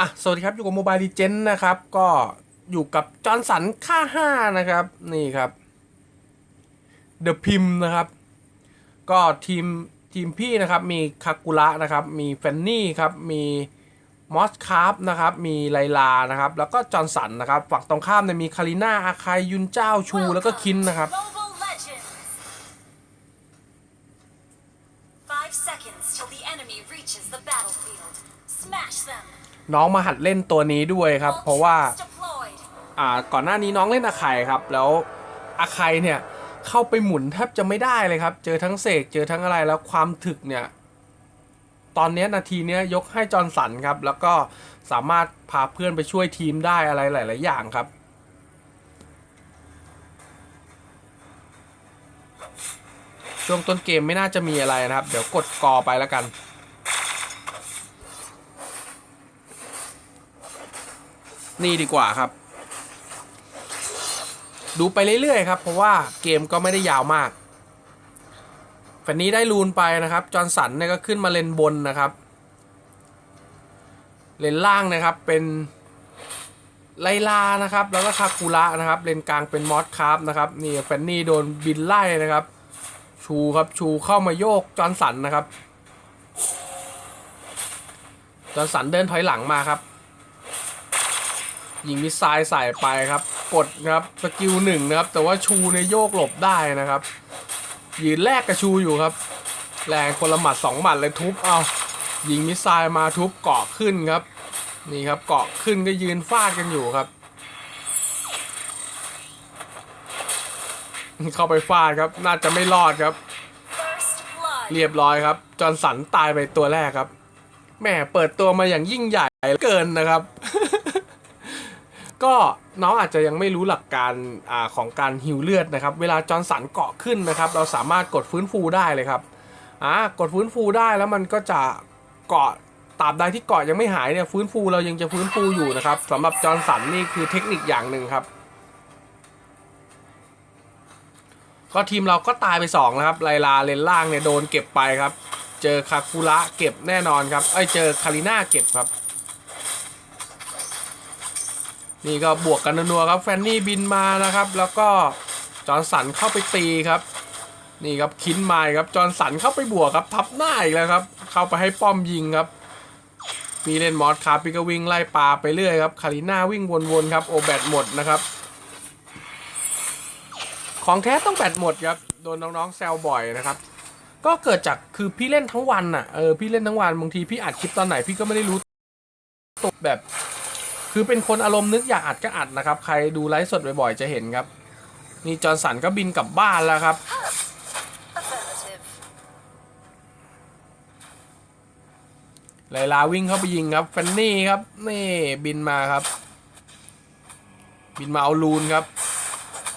อะ สวัสดีครับ อยู่กับโมบายดีเจนนะครับ ก็อยู่กับจอร์นสันค่าห้านะครับ นี่ครับเดอะพิมนะครับ ก็ทีมทีมพี่นะครับมีคากุระนะครับ มีแฟนนี่ครับ มีมอสคาร์ฟนะครับ มีไลลานะครับ แล้วก็จอร์นสันนะครับ ฝั่งตรงข้ามเนี่ยมีคาริน่าอาคายยุนเจ้าชู แล้วก็คินนะครับ Mobile Legends. Five seconds till the enemy reaches the battlefield. Smash them. น้องมาหัดเล่นตัวนี้ด้วยครับ เพราะว่า Ultras deployed. อ่าก่อนหน้านี้น้องเล่นอาไคครับ แล้วอาไคเนี่ยเข้าไปหมุนแทบจะไม่ได้เลยครับ เจอทั้งเสกเจอทั้งอะไรแล้วความถึกเนี่ยตอนเนี้ยนาทีเนี้ยยกให้จอร์นสันครับ แล้วก็สามารถพาเพื่อนไปช่วยทีมได้อะไรหลาย ๆ อย่างครับช่วงต้นเกมไม่น่าจะมีอะไรนะครับ เดี๋ยวกดกอไปแล้วกัน นี่ดีกว่าครับ ดูไปเรื่อยๆครับ เพราะว่าเกมก็ไม่ได้ยาวมากฝันนี้ได้ลูนไปนะครับ จอร์นสันเนี่ยก็ขึ้นมาเลนบนนะครับ เลนล่างนะครับเป็นไลลานะครับ แล้วก็คาคูระนะครับ เลนกลางเป็นมอสคาร์ฟนะครับ นี่แฟนนี่โดนบินไล่นะครับ ชูครับ ชูเข้ามาโยกจอร์นสันนะครับ จอร์นสันเดินถอยหลังมาครับ ยิงมิสไซล์ใส่ไปครับ กดครับสกิลหนึ่งนะครับ แต่ว่าชูในยโยกหลบได้นะครับ ยืนแลกกับชูอยู่ครับ แรงคนละหมัดสองหมัดเลยทุบเอายิงมิสไซล์มาทุบเกาะขึ้นครับ นี่ครับเกาะขึ้นก็ยืนฟาดกันอยู่ครับ เข้าไปฟาดครับน่าจะไม่รอดครับ เรียบร้อยครับ จอร์นสันตายไปตัวแรกครับแหม่เปิดตัวมาอย่างยิ่งใหญ่เกินนะครับ ก็น้องอาจจะยังไม่รู้หลักการอของการฮิวเลือดนะครับ เวลาจอร์นสันเกาะขึ้นนะครับ เราสามารถกดฟื้นฟูได้เลยครับอ่ากดฟื้นฟูได้แล้วมันก็จะเกาะตราบใดที่เกาะยังไม่หายเนี่ยฟื้นฟูเรายังจะฟื้นฟูอยู่นะครับสำหรับจอร์นสันนี่คือเทคนิคอย่างหนึ่งครับ ก็ทีมเราก็ตายไป2นะครับไลลาเลนล่างเนี่ยโดนเก็บไปครับ เจอคาคุระเก็บแน่นอนครับเอ้เจอคาริน่าเก็บครับ นี่ก็บวกกันนัวครับแฟนนี่บินมานะครับ แล้วก็จอร์นสันเข้าไปตีครับ นี่ครับคินไมล์ครับจอร์นสันเข้าไปบวกครับ ทับหน้าอีกแล้วครับ เข้าไปให้ป้อมยิงครับ มีเล่นมอสคาปิกวิ่งไล่ปลาไปเรื่อยครับคาริน่าวิ่งวนๆครับโอแบตหมดนะครับของแท้ต้องแบตหมดครับโดนน้องๆแซวบ่อยนะครับ ก็เกิดจากคือพี่เล่นทั้งวันน่ะเออพี่เล่นทั้งวันบางทีพี่อัดคลิปตอนไหนพี่ก็ไม่ได้รู้ตัวแบบ คือเป็นคนอารมณ์นึกอยากอัดก็อัดนะครับ ใครดูไลฟ์สดบ่อยๆจะเห็นครับ นี่จอร์นสันก็บินกลับบ้านแล้วครับ ไลลาวิ่งเข้าไปยิงครับแฟนนี่ครับ นี่บินมาครับ บินมาเอาลูนครับ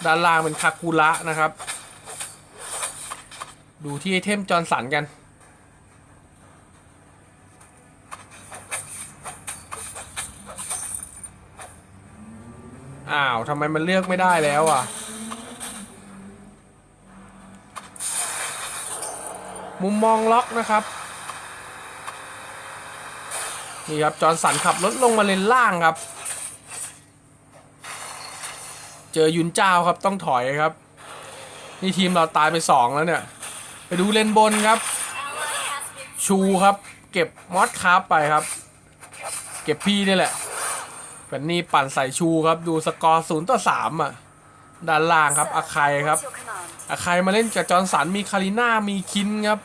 ด้านล่างเป็นคากุระนะครับ ดูที่ไอเทมจอร์นสันกัน อ้าวทำไมมันเลือกไม่ได้แล้วอะ มุมมองล็อกนะครับ นี่ครับ จอร์นสันขับรถลงมาเลนล่างครับ เจอยุนเจ้าครับต้องถอยครับ นี่ทีมเราตายไปสองแล้วเนี่ย ไปดูเลนบนครับ ชูครับ เก็บมอสคาร์ไปครับ เก็บพี่นี่แหละ แฟนนี่ปั่นใส่ชูครับดูสกอร์ศูนย์ต่อสามอะ ด้านล่างครับอาคายครับอาใครมาเล่นกับจอร์นสันมีคาริน่ามีคินครับ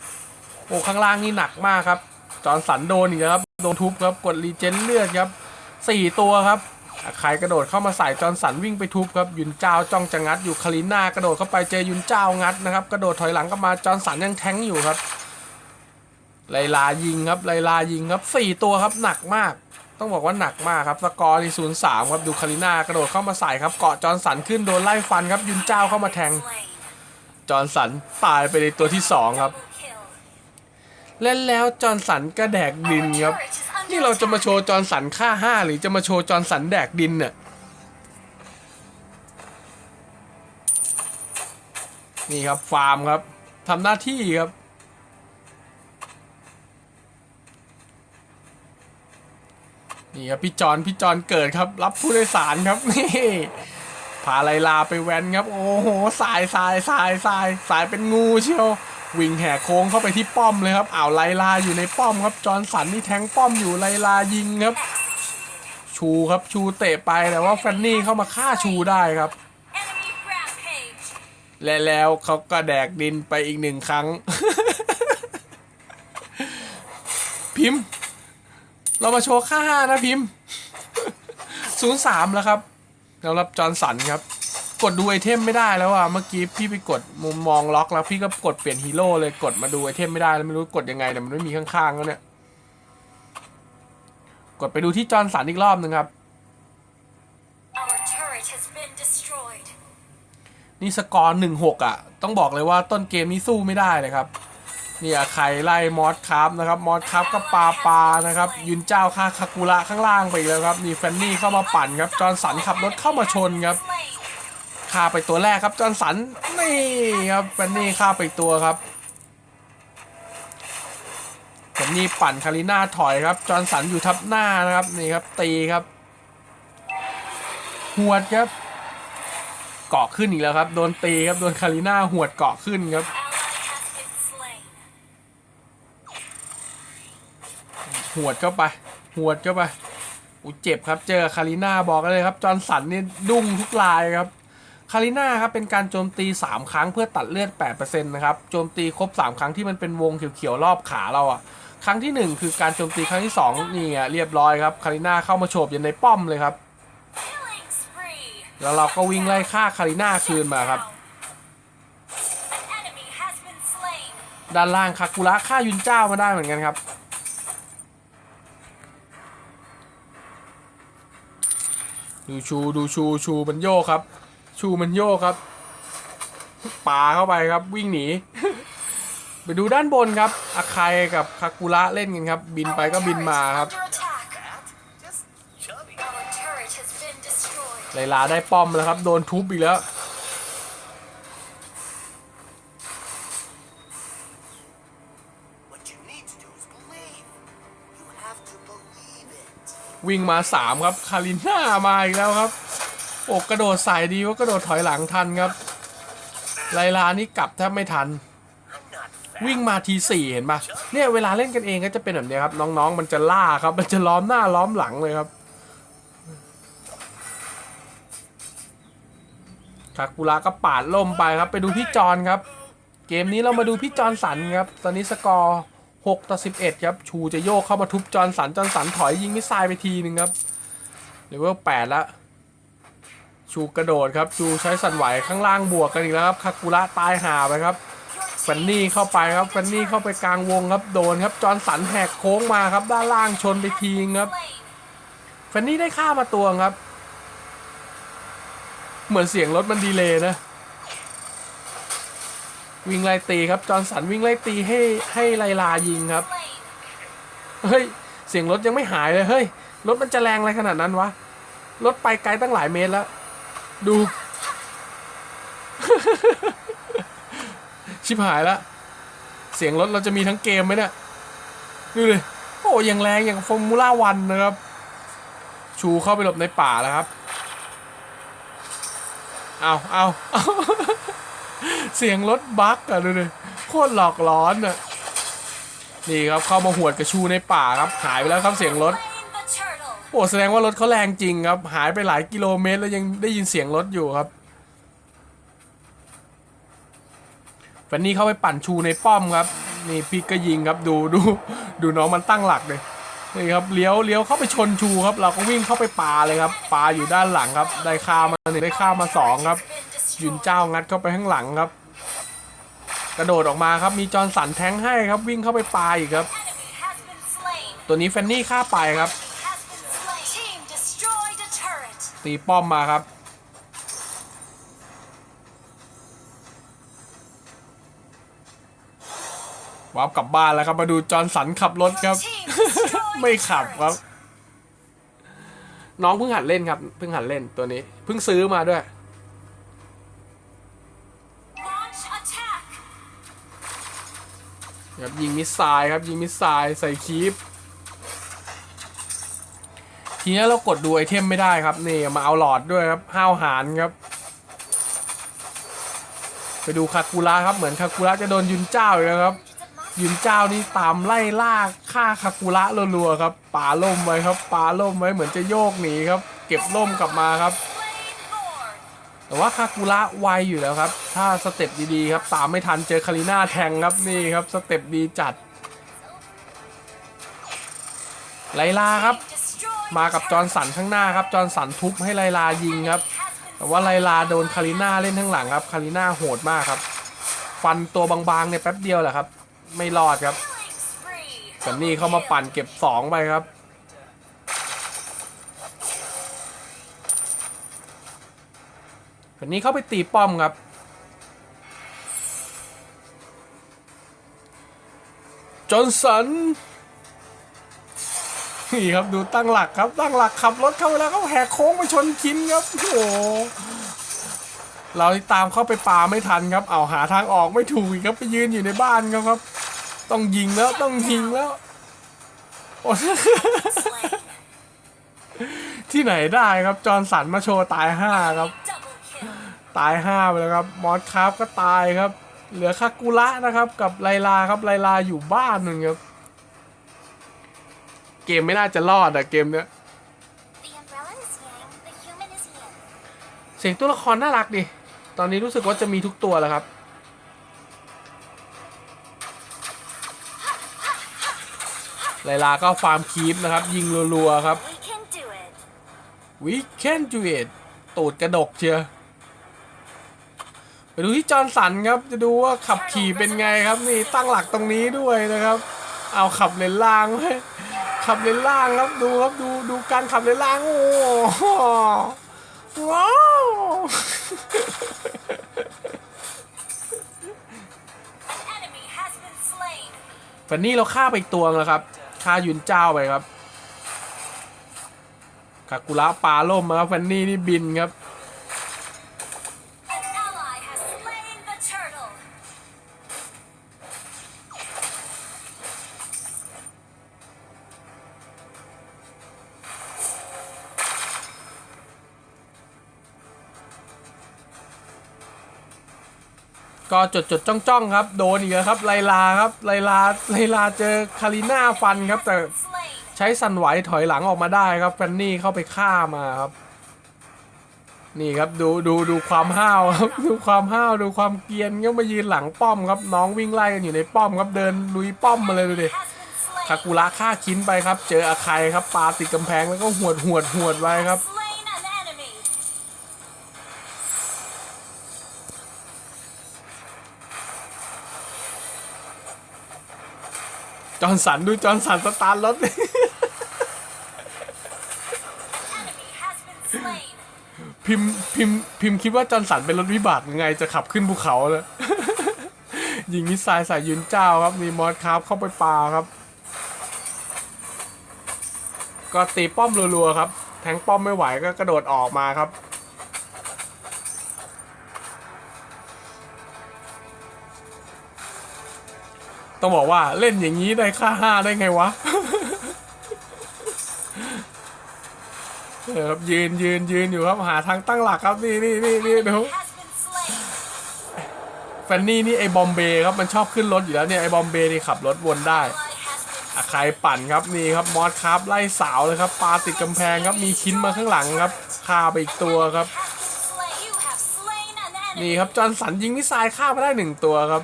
โอ้ข้างล่างนี่หนักมากครับ จอร์นสันโดนอีกครับโดนทุบครับกดรีเจนเลือดครับสี่ตัวครับอาใครกระโดดเข้ามาใส่จอร์นสันวิ่งไปทุบครับยุนเจ้าจ้องจะงัดอยู่คาริน่ากระโดดเข้าไปเจอยุนเจ้างัดนะครับกระโดดถอยหลังกลับมาจอร์นสันยังแทงอยู่ครับไลลายิงครับไลลายิงครับสี่ตัวครับหนักมาก ต้องบอกว่าหนักมากครับสกอร์ที่ศูนย์สามครับดูคาริน่ากระโดดเข้ามาใส่ครับเกาะจอร์นสันขึ้นโดนไล่ฟันครับยุนเจ้าเข้ามาแทงจอร์นสันตายไปในตัวที่สองครับเล่นแล้วจอร์นสันก็แดกดินครับนี่เราจะมาโชว์จอร์นสันค่าห้าหรือจะมาโชว์จอร์นสันแดกดินเนี่ยนี่ครับฟาร์มครับทำหน้าที่ครับ นี่ครับพี่จอนพี่จอนเกิดครับ รับผู้โดยสารครับนี่พาไลลาไปแว้นครับ โอ้โหสายสายสายสายสายเป็นงูเชียววิ่งแห่โค้งเข้าไปที่ป้อมเลยครับอ้าวไลลาอยู่ในป้อมครับจอนสันนี่แทงป้อมอยู่ไลลายิงครับ ชูครับชูเตะไปแต่ว่าแฟนนี่เข้ามาฆ่าชูได้ครับและแล้วเขาก็แดกดินไปอีกหนึ่งครั้ง พิมพ์ เรามาโชว์ค่าห้านะพิมพ์ศูนย์สามแล้วครับสำหรับจอร์นสันครับ กดดูไอเทมไม่ได้แล้วอะ เมื่อกี้พี่ไปกดมุมมองล็อกแล้วพี่ก็กดเปลี่ยนฮีโร่เลยกดมาดูไอเทมไม่ได้แล้วไม่รู้กดยังไงแต่มันไม่มีข้างๆแล้วเนี่ย กดไปดูที่จอร์นสันอีกรอบหนึ่งครับ นี่สกอร์หนึ่งหกอะ ต้องบอกเลยว่าต้นเกมนี้สู้ไม่ได้เลยครับ เนี่ยใครไล่มอสครับนะครับมอสครับก็ปาปานะครับยุนเจ้าฆ่าคากุระข้างล่างไปอีกแล้วครับนี่แฟนนี่เข้ามาปั่นครับจอร์นสันขับรถเข้ามาชนครับฆ่าไปตัวแรกครับจอร์นสันนี่ครับแฟนนี่ฆ่าไปตัวครับแฟนนี่ปั่นคาริน่าถอยครับจอร์นสันอยู่ทับหน้านะครับนี่ครับตีครับหวดครับเกาะขึ้นอีกแล้วครับโดนตีครับโดนคาริน่าหวดเกาะขึ้นครับ หวดเข้าไป หวดเข้าไปอุยเจ็บครับเจอคาริน่าบอกเลยครับจอร์นสันนี่ดุ้งทุกลายครับคาริน่าครับเป็นการโจมตี 3 ครั้งเพื่อตัดเลือด 8%นะครับโจมตีครบ 3 ครั้งที่มันเป็นวงเขียวๆรอบขาเราอะครั้งที่ 1 คือการโจมตีครั้งที่2นี่อะเรียบร้อยครับคาริน่าเข้ามาโฉบยู่ในป้อมเลยครับ แล้วเราก็วิ่งไล่ฆ่าคาริน่าคืนมาครับด้านล่างคากุระฆ่ายุนเจ้ามาได้เหมือนกันครับ ดูชูดูชูชูมันโยกครับ ชูมันโยกครับปาเข้าไปครับวิ่งหนี ไปดูด้านบนครับอาคายกับคากุระเล่นกันครับ บินไปก็บินมาครับ Under attack. Our turret has been destroyed. ไลลาได้ป้อมแล้วครับ โดนทุบอีกแล้ว วิ่งมาสามครับ คาริน่ามาอีกแล้วครับ โอกกระโดดใส่ดีว่ากระโดดถอยหลังทันครับ ไลลานี่กลับแทบไม่ทัน วิ่งมาทีสี่เห็นปะเนี่ยเวลาเล่นกันเองก็จะเป็นแบบนี้ครับ น้องๆ มันจะล่าครับ มันจะล้อมหน้าล้อมหลังเลยครับคากุระก็ปาดล่มไปครับ ไปดูพี่จอนครับ เกมนี้เรามาดูพี่จอนสันครับ ตอนนี้สกอร์ 6 ต่อ 11 ครับ ชูจะโยกเข้ามาทุบจอนสันจอนสันถอยยิงมิสไซล์ไปทีหนึ่งครับเลเวล8ละชูกระโดดครับชูใช้สันไหวข้างล่างบวกกันอีกแล้วครับคากุระตายหาไปครับแฟนนี่เข้าไปครับแฟนนี่เข้าไปกลางวงครับโดนครับจอนสันแหกโค้งมาครับ ด้านล่างชนไปทีงครับแฟนนี่ได้ฆ่ามาตัวครับ เหมือนเสียงรถมันดีเลยนะ วิ่งไล่ตีครับจอร์นสันวิ่งไล่ตีให้ให้ไลลายิงครับ เฮ้ย เสียงรถยังไม่หายเลย เฮ้ย รถมันจะแรงอะไรขนาดนั้นวะ รถไปไกลตั้งหลายเมตรแล้ว ดู ชิบหายแล้วเสียงรถเราจะมีทั้งเกมไหมเนี่ยดูเลยโอ้ยังแรงอย่างฟอร์มูล่าวันนะครับ ชูเข้าไปหลบในป่าแล้วครับ เอาเอาเอา เสียงรถบั๊กอะดูเลยโคตรหลอกหลอนอะนี่ครับเข้ามาหวดกับชูในป่าครับหายไปแล้วครับเสียงรถโอ้แสดงว่ารถเขาแรงจริงครับ หายไปหลายกิโลเมตรแล้วยังได้ยินเสียงรถอยู่ครับแฟนนี่เข้าไปปั่นชูในป้อมครับ นี่พี่ก็ยิงครับดูดูดูน้องมันตั้งหลักเลยนี่ครับเลี้ยวเลี้ยวเข้าไปชนชูครับ เราก็วิ่งเข้าไปปาเลยครับปาอยู่ด้านหลังครับ ได้ค่ามาหนึ่งได้ค่ามาสองครับ ยุนเจ้างัดเข้าไปข้างหลังครับ กระโดดออกมาครับมีจอร์นสันแทงให้ครับวิ่งเข้าไปปาอีกครับ ตัวนี้แฟนนี่ฆ่าไปครับ ตีป้อมมาครับวับกลับบ้านแล้วครับมาดูจอร์นสันขับรถครับ ไม่ขับครับ น้องเพิ่งหัดเล่นครับ เพิ่งหัดเล่นตัวนี้ เพิ่งซื้อมาด้วย ครับยิงมิสไซล์ครับยิงมิสไซล์ใส่คีปทีนี้เรากดดูไอเทมไม่ได้ครับนี่มาเอาหลอดด้วยครับห้าวหารครับ ไปดูคากุระครับเหมือนคากุระจะโดนยุนเจ้าอีกแล้วครับ ยุนเจ้านี่ตามไล่ล่าฆ่าคากุระรัวๆครับป่าล่มไว้ครับป่าล่มไว้เหมือนจะโยกหนีครับ เก็บล่มกลับมาครับ แต่ว่าคากุระไวอยู่แล้วครับ ถ้าสเต็ปดีๆครับตามไม่ทันเจอคาริน่าแทงครับนี่ครับสเต็ปดีจัด ไลลาครับ มากับจอร์นสันข้างหน้าครับจอร์นสันทุบให้ไลลายิงครับ แต่ว่าไลลาโดนคาริน่าเล่นข้างหลังครับคาริน่าโหดมากครับ ฟันตัวบางๆเนี่ยแป๊บเดียวแหละครับ ไม่รอดครับ Killing spree. กันนี่เข้ามาปั่นเก็บสองไปครับ กันนี่เข้าไปตีป้อมครับ จอห์นสันนี่ครับดูตั้งหลักครับตั้งหลักขับรถเข้าไปแล้วเขาแหกโค้งไปชนคินครับโอ้โหเราตามเข้าไปป่าไม่ทันครับ เอาหาทางออกไม่ถูกครับไปยืนอยู่ในบ้านครับครับ ต้องยิงแล้วต้องยิงแล้วโอ้ที่ไหนได้ครับจอร์นสันมาโชว์ตายห้าครับ ตายห้าไปแล้วครับมอสคราฟก็ตายครับ เหลือคากุระนะครับกับไลลาครับไลลาอยู่บ้านนึงครับ เกมไม่น่าจะรอดอะเกมเนี้ยเสียงตัวละครน่ารักดิ ตอนนี้รู้สึกว่าจะมีทุกตัวแล้วครับ ไลลาก็ฟาร์มคีปนะครับ ยิงรัวๆครับ We can do it. ตูดกระดกเชียว ดูที่จอร์นสันครับจะดูว่าขับขี่เป็นไงครับนี่ตั้งหลักตรงนี้ด้วยนะครับ เอาขับเลนล่างไว้ขับเลนล่างครับดูครับดูดูการขับเลนล่างโอ้โหว้าว An enemy has been slain. ฝันนี้เราฆ่าไปตัวแล้วครับฆ่ายุนเจ้าไปครับคากุระปลาล่มมาครับฟันนี่นี่บินครับ ก็จดจดจ้องจ้องครับ โดนอีกแล้วครับไลลาครับไลลาไลลาเจอคาริน่าฟันครับ แต่ใช้สันไหวถอยหลังออกมาได้ครับแฟนนี่เข้าไปฆ่ามาครับ นี่ครับดูดูดูความห้าวครับ ดูความห้าวดูความเกียนก็มายืนหลังป้อมครับ น้องวิ่งไล่กันอยู่ในป้อมครับเดินลุยป้อมมาเลยดูดิคากุระฆ่าคินไปครับ เจออาใครครับปาติดกำแพงแล้วก็หวดหวดหวดไว้ครับ จอห์นสันดูจอห์นสันสตาร์ทรถ Enemy has been slain. พิมพ์พิมพ์พิมพ์คิดว่าจอห์นสันเป็นรถวิบากยังไงจะขับขึ้นภูเขาเลยยิงมิสไซล์ใส่ยุนเจ้าครับมีมอสคราฟเข้าไปปาครับ ก็ตีป้อมรัวๆครับ แทงป้อมไม่ไหวก็กระโดดออกมาครับ ต้องบอกว่าเล่นอย่างนี้ได้ค่าห้าได้ไงวะเออครับยืนยืนยืนอยู่ครับหาทางตั้งหลักครับนี่นี่นี่นี่ดูแฟนนี่นี่ไอ้บอมเบย์ครับมันชอบขึ้นรถอยู่แล้วเนี่ยไอ้บอมเบย์นี่ขับรถวนได้ใครปั่นครับนี่ครับมอสครับไล่สาวเลยครับปาติดกำแพงครับมีคินมาข้างหลังครับฆ่าไปอีกตัวครับ นี่ครับจอห์นสันยิงมิสไซล์ฆ่ามาได้หนึ่งตัวครับ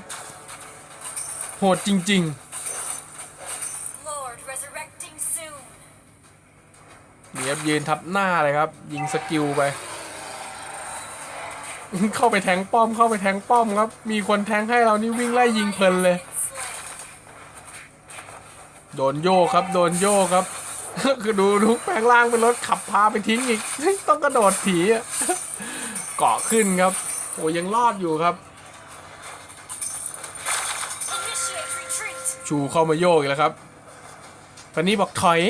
โหดจริง Lord resurrecting soon. ๆนี่ครับยืนทับหน้าเลยครับ ยิงสกิลไป เข้าไปแทงป้อมเข้าไปแทงป้อมครับ มีคนแทงให้เรานี่วิ่งไล่ยิงเพลินเลย Been slain. โดนโยกครับ โดนโยกครับคือดูดูแปลงร่างเป็นรถขับพาไปทิ้งอีก ต้องกระโดดถีอะเกาะขึ้นครับ โอ้ยังรอดอยู่ครับ ชูเข้ามาโยกอีกแล้วครับฟันนี้บอกถอย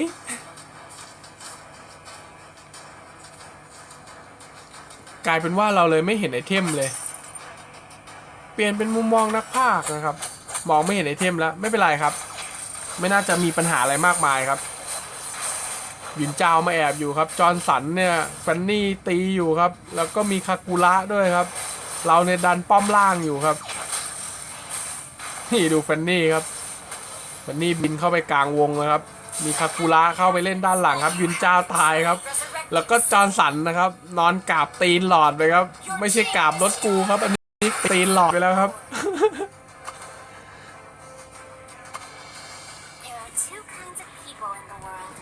กลายเป็นว่าเราเลยไม่เห็นไอเทมเลย เปลี่ยนเป็นมุมมองนักพากย์นะครับ มองไม่เห็นไอเทมแล้ว ไม่เป็นไรครับ ไม่น่าจะมีปัญหาอะไรมากมายครับยุนเจ้ามาแอบอยู่ครับ จอร์นสันเนี่ยแฟนนี่ตีอยู่ครับ แล้วก็มีคากุระด้วยครับ เราในยดันป้อมล่างอยู่ครับ นี่ดูแฟนนี่ครับ แฟนนี่บินเข้าไปกลางวงแล้วครับ มีคากุระเข้าไปเล่นด้านหลังครับ ยุนเจ้าตายครับ Resurrect แล้วก็จอร์นสันนะครับ นอนกราบตีนหลอดไปครับ ไม่ใช่กราบรถกูครับ อันนี้ตีนหลอดไปแล้วครับ There are two kinds of people in the world.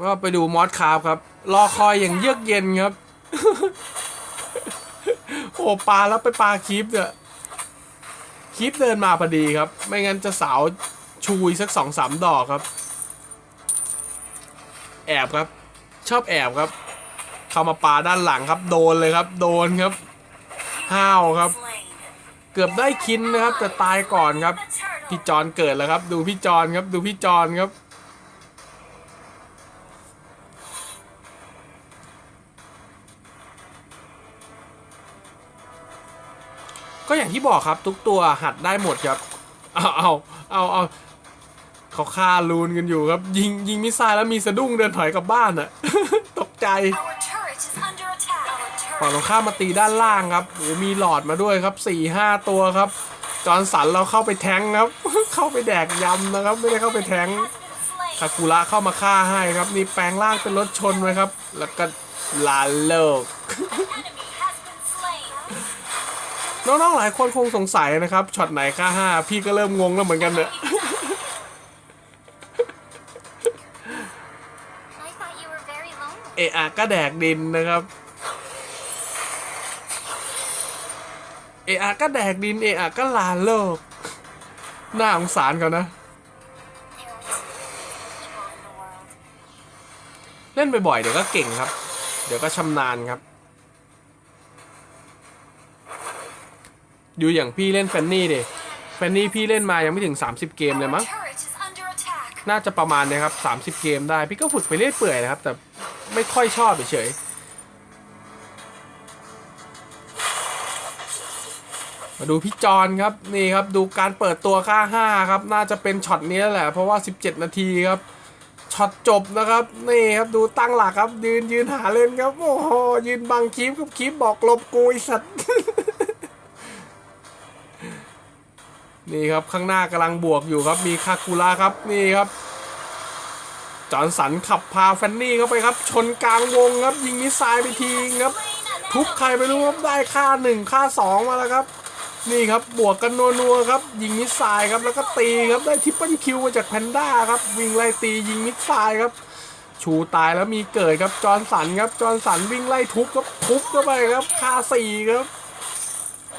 ก็ไปดูมอสคาร์ฟครับ รอคอยอย่างเยือกเย็นครับ โอ้ปลาแล้วไปปลาคีปเนี่ย คลิปเดินมาพอดีครับ ไม่งั้นจะสาวชูยสักสองสามดอกครับ แอบครับ ชอบแอบครับ เข้ามาปาด้านหลังครับ โดนเลยครับ โดนครับ ห้าวครับ เกือบได้คินนะครับ แต่ตายก่อนครับ พี่จอนเกิดแล้วครับ ดูพี่จอนครับ ดูพี่จอนครับ ก็อย่างที่บอกครับทุกตัวหัดได้หมดครับเอาเอาเอาเอาเขาฆ่าลูนกันอยู่ครับ ยิงยิงมิสไซล์แล้วมีสะดุ้งเดินถอยกลับบ้านอะตกใจ Our turret is under attack. Our ฝั่งตรง turret ข้ามมาตีด้านล่างครับโอ้โหมีหลอดมาด้วยครับ4ี่ห้าตัวครับ จอร์นสันเราเข้าไปแทงค์ครับ เข้าไปแดกยำนะครับ ไม่ได้เข้าไปแทงค์ has been slain. คากุระเข้ามาฆ่าให้ครับนี่แปลงร่างเป็นรถชนไว้ครับ แล้วก็ลาเลิก น้องๆหลายคนคงสงสัยนะครับช็อตไหนค่าห้าพี่ก็เริ่มงงแล้วเหมือนกันเนี่ยเอะอะก็แดกดินนะครับเอะอะก็แดกดินเอะอะก็ลาเลิกน่าสงสารเขานะ เล่นบ่อยๆเดี๋ยวก็เก่งครับ เดี๋ยวก็ชำนาญครับ ดูอย่างพี่เล่นแฟนนี่ดิแฟนนี่พี่เล่นมายังไม่ถึง 30 เกมเลยมั้ง น่าจะประมาณเนี้ยครับ 30 เกมได้ พี่ก็ฝึกไปเรื่อยเปื่อยนะครับ แต่ไม่ค่อยชอบเฉยๆมาดูพี่จอนครับนี่ครับดูการเปิดตัวค่า 5 ครับ น่าจะเป็นช็อตนี้แหละ เพราะว่า 17 นาทีครับช็อตจบนะครับนี่ครับดูตั้งหลักครับยืนยืนหาเล่นครับ โอ้โหยืนบังคลิปครับคลิปบอกลบกูไอสัตว์ นี่ครับข้างหน้ากำลังบวกอยู่ครับมีคากุระครับนี่ครับจอร์นสันขับพาแฟนนี่เข้าไปครับ ชนกลางวงครับ ยิงมิสไซล์ไปทีครับ ทุบใครไปรู้ครับได้ค่าหนึ่งค่าสองมาแล้วครับ นี่ครับบวกกันนัวๆครับ ยิงมิสไซล์ครับแล้วก็ตีครับได้ทิปเปิลคิวมาจากแพนด้าครับ วิ่งไล่ตียิงมิสไซล์ครับ ชูตายแล้วมีเกิดครับจอร์นสันครับจอร์นสันวิ่งไล่ทุบครับทุบเข้าไปครับค่าสี่ครับ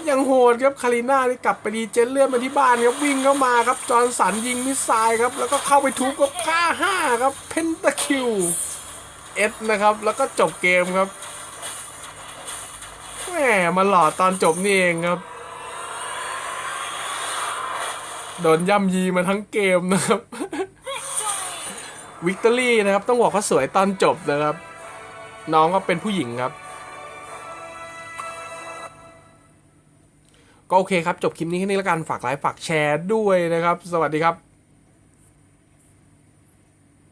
ยังโหดครับคาริน่านี่กลับไปดีเจนเลื่อนมาที่บ้านครับวิ่งเข้ามาครับจอร์นสันยิงมิสไซล์ครับแล้วก็เข้าไปทุบกับค่าห้าครับเพนตาคิวเอสนะครับแล้วก็จบเกมครับแหมมาหลอดตอนจบนี่เองครับโดนย่ำยีมาทั้งเกมนะครับวิกตอรี่นะครับต้องบอกว่าสวยตอนจบนะครับ น้องก็เป็นผู้หญิงครับ ก็โอเคครับ จบคลิปนี้แค่นี้แล้วกัน ฝากไลค์ ฝากแชร์ด้วยนะครับ สวัสดีครับ